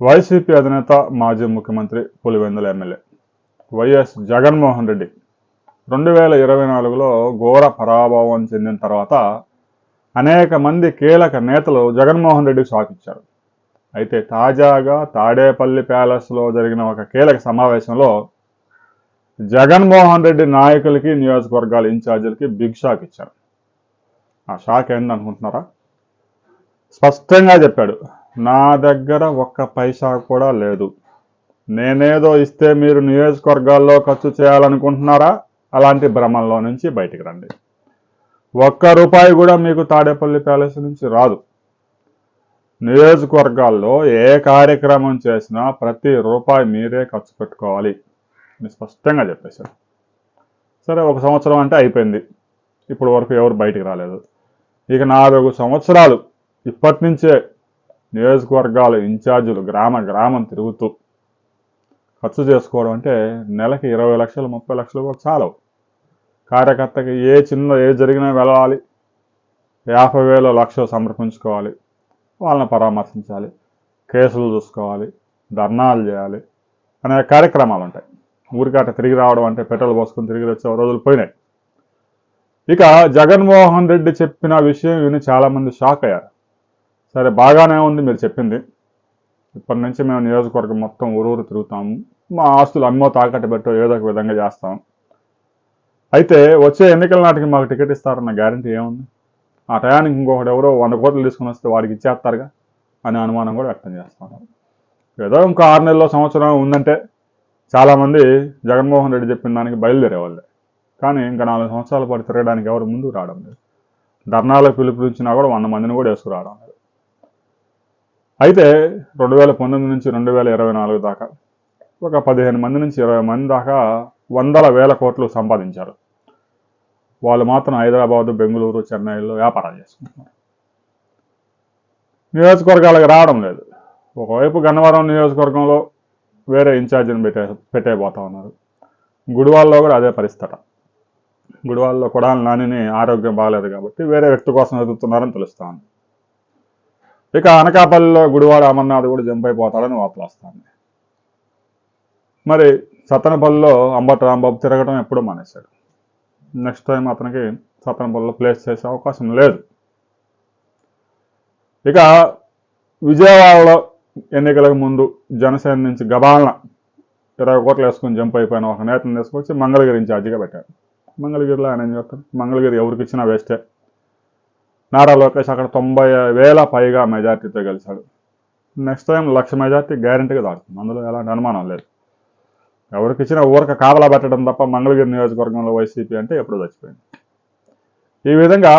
YCP అధినేత మాజీ ముఖ్యమంత్రి పులివెందుల ఎమ్మెల్యే వైఎస్ జగన్మోహన్ రెడ్డి రెండు వేల ఇరవై నాలుగులో ఘోర పరాభవం చెందిన తర్వాత అనేక మంది కీలక నేతలు జగన్మోహన్ రెడ్డికి షాక్ ఇచ్చారు అయితే తాజాగా తాడేపల్లి ప్యాలెస్లో జరిగిన ఒక కీలక సమావేశంలో జగన్మోహన్ రెడ్డి నాయకులకి నియోజకవర్గాల ఇన్ఛార్జీలకి బిగ్ షాక్ ఇచ్చారు. ఆ షాక్ ఏంటనుకుంటున్నారా స్పష్టంగా చెప్పాడు. నా దగ్గర ఒక్క పైసా కూడా లేదు. నేనేదో ఇస్తే మీరు నియోజకవర్గాల్లో ఖర్చు చేయాలనుకుంటున్నారా? అలాంటి భ్రమంలో నుంచి బయటికి రండి. ఒక్క రూపాయి కూడా మీకు తాడేపల్లి ప్యాలెస్ నుంచి రాదు. నియోజకవర్గాల్లో ఏ కార్యక్రమం చేసినా ప్రతి రూపాయి మీరే ఖర్చు పెట్టుకోవాలి. అని స్పష్టంగా చెప్పేశారు. సరే ఒక సంవత్సరం అంటే అయిపోయింది. ఇప్పుడు వరకు ఎవరు బయటికి రాలేదు. ఇక నాలుగు సంవత్సరాలు ఇప్పటి నుంచే నియోజకవర్గాల ఇన్ఛార్జీలు గ్రామ గ్రామం తిరుగుతూ ఖర్చు చేసుకోవడం అంటే నెలకి ఇరవై లక్షలు ముప్పై లక్షలు కూడా చాలవు కార్యకర్తకి ఏ చిన్న ఏ జరిగినా వెళ్ళాలి యాభై వేల లక్షలు సమర్పించుకోవాలి. వాళ్ళని పరామర్శించాలి. కేసులు చూసుకోవాలి. ధర్నాలు చేయాలి. అనే కార్యక్రమాలు ఉంటాయి. ఊరికాట తిరిగి రావడం అంటే పెట్రోల్ పోసుకొని తిరిగి వచ్చే రోజులు పోయినాయి. ఇక జగన్మోహన్ రెడ్డి చెప్పిన విషయం విని చాలామంది షాక్ అయ్యారు. సరే బాగానే ఉంది మీరు చెప్పింది. ఇప్పటి నుంచి మేము నియోజకవర్గం మొత్తం ఊరూరు తిరుగుతాము. మా ఆస్తులు అమ్మో తాకట్టు పెట్టో ఏదో ఒక విధంగా చేస్తాం. అయితే వచ్చే ఎన్నికల నాటికి మాకు టికెట్ ఇస్తారన్న గ్యారంటీ ఏముంది? ఆ టయానికి ఇంకొకటి ఎవరో వంద కోట్లు తీసుకుని వస్తే వాడికి ఇచ్చేస్తారుగా అనే అనుమానం కూడా వ్యక్తం చేస్తున్నారు ఏదో ఇంకో ఆరు నెలల్లో సంవత్సరం ఉందంటే చాలామంది జగన్మోహన్ రెడ్డి చెప్పిన దానికి బయలుదేరేవాళ్ళే. కానీ ఇంకా నాలుగు సంవత్సరాల పాటు తిరగడానికి ఎవరు ముందు రావడం లేదు. ధర్నాలకు పిలుపునిచ్చినా కూడా వంద మందిని కూడా వేసుకురావడం లేదు. అయితే రెండు వేల పంతొమ్మిది నుంచి రెండు వేల ఇరవై నాలుగు దాకా ఒక పదిహేను మంది నుంచి ఇరవై మంది దాకా వందల వేల కోట్లు సంపాదించారు. వాళ్ళు మాత్రం హైదరాబాద్ బెంగళూరు చెన్నైలో వ్యాపారాలు చేసుకుంటున్నారు. నియోజకవర్గాలకు రావడం లేదు. ఒకవైపు గన్నవరం నియోజకవర్గంలో వేరే ఇన్ఛార్జిని పెట్టే పెట్టేయబోతా ఉన్నారు. గుడివాళ్ళలో కూడా అదే పరిస్థితి. గుడివాళ్ళలో కూడా నానిని ఆరోగ్యం బాగాలేదు కాబట్టి వేరే వ్యక్తి కోసం ఎదుగుతున్నారని తెలుస్తా ఉంది. ఇక అనకాపల్లిలో గుడివాడ అమర్నాథ్ కూడా జంప్ అయిపోతాడని వార్తలు మరి సతనపల్లిలో అంబటి రాంబాబు తిరగడం ఎప్పుడూ మానేశాడు. నెక్స్ట్ టైం అతనికి సతనపల్లిలో ప్లేస్ చేసే అవకాశం లేదు. ఇక విజయవాడలో ఎన్నికలకు ముందు జనసేన నుంచి గబాలన ఇరవై కోట్లు వేసుకొని జంప్ అయిపోయిన ఒక నేతను తీసుకొచ్చి మంగళగిరి ఇన్ఛార్జిగా పెట్టాడు. మంగళగిరిలో ఆయన ఏం చెప్తారు మంగళగిరి ఎవరికి ఇచ్చినా వేస్టే. నారా లోకేష్ అక్కడ తొంభై వేల పైగా మెజార్టీతో గెలిచాడు. నెక్స్ట్ టైం లక్ష మెజార్టీ గ్యారంటీగా దాడుతుంది అందులో ఎలాంటి అనుమానం లేదు. ఎవరికి ఇచ్చిన ఊరక కావలా పెట్టడం తప్ప మంగళగిరి నియోజకవర్గంలో వైసీపీ అంటే ఎప్పుడు చచ్చిపోయింది. ఈ విధంగా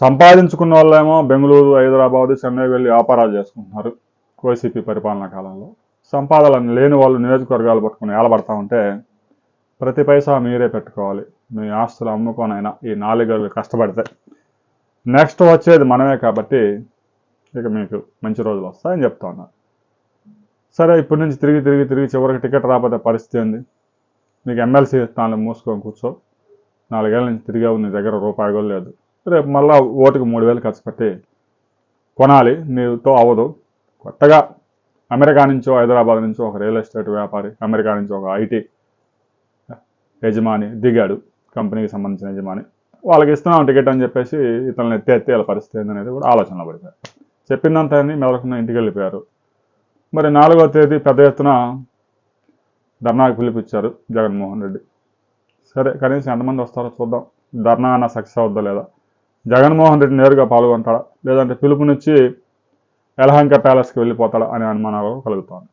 సంపాదించుకున్న వాళ్ళేమో బెంగళూరు హైదరాబాద్ చెన్నై వెళ్ళి వ్యాపారాలు చేసుకుంటున్నారు వైసీపీ పరిపాలనా కాలంలో. సంపాదన లేని వాళ్ళు నియోజకవర్గాలు పట్టుకుని ఏలబడతా ఉంటే ప్రతి పైసా మీరే పెట్టుకోవాలి. మీ ఆస్తులు అమ్ముకోనైనా ఈ నాలుగేళ్ళు కష్టపడితే. నెక్స్ట్ వచ్చేది మనమే కాబట్టి ఇక మీకు మంచి రోజులు వస్తాయని చెప్తా ఉన్నారు సరే ఇప్పటి నుంచి తిరిగి తిరిగి తిరిగి చివరికి టికెట్ రాకపోతే పరిస్థితి ఏంది? నీకు ఎమ్మెల్సీ స్థానంలో మూసుకొని కూర్చో. నాలుగేళ్ళ నుంచి తిరిగావు నీ దగ్గర రూపాయి కూడా లేదు. రేపు మళ్ళీ ఓటుకు మూడు వేలు ఖర్చు పెట్టి కొనాలి. నీతో అవ్వదు. కొత్తగా అమెరికా నుంచో హైదరాబాద్ నుంచో ఒక రియల్ ఎస్టేట్ వ్యాపారి అమెరికా నుంచి ఒక ఐటీ యజమాని దిగాడు. కంపెనీకి సంబంధించిన యజమాని. వాళ్ళకి ఇస్తున్నాం టికెట్ అని చెప్పేసి ఇతను ఎత్తి ఎత్తి వాళ్ళ పరిస్థితి ఏందనేది కూడా ఆలోచనలో పడిపోయారు. చెప్పిందంతా అని మెదలకుండా ఇంటికి వెళ్ళిపోయారు. మరి నాలుగో తేదీ పెద్ద ఎత్తున ధర్నాకు పిలిపించారు జగన్మోహన్ రెడ్డి. సరే కనీసం ఎంతమంది వస్తారో చూద్దాం. ధర్నా అన్న సక్సెస్ అవుద్దా లేదా? జగన్మోహన్ రెడ్డి నేరుగా పాల్గొంటాడా? లేదంటే పిలుపునిచ్చి యలహంక ప్యాలెస్కి వెళ్ళిపోతాడా అనే అనుమానాలు కలుగుతాను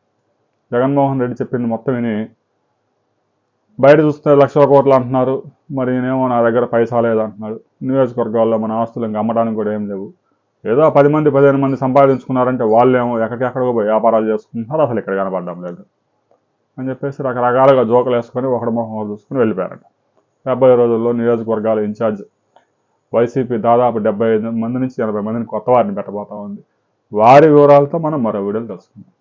జగన్మోహన్ రెడ్డి చెప్పింది మొత్తం విని బయట చూస్తే లక్షల కోట్లు అంటున్నారు. మరి నేనేమో నా దగ్గర పైసా లేదంటున్నాడు. నియోజకవర్గాల్లో మన ఆస్తులు ఇంకా అమ్మడానికి కూడా ఏం లేవు. ఏదో పది మంది పదిహేను మంది సంపాదించుకున్నారంటే వాళ్ళేమో ఎక్కడికెక్కడికో పోయి వ్యాపారాలు చేసుకుంటున్నారు. అసలు ఇక్కడ కనపడడం లేదు అని చెప్పేసి రకరకాలుగా జోకులు వేసుకొని ఒకటి మొహం చూసుకుని వెళ్ళిపోయారంట. డెబ్బై రోజుల్లో నియోజకవర్గాల ఇన్ఛార్జ్ వైసీపీ దాదాపు డెబ్బై ఐదు మంది నుంచి ఎనభై మందిని కొత్త వారిని పెట్టబోతా ఉంది. వారి వివరాలతో మనం మరో వీడియోలు తెలుసుకుందాం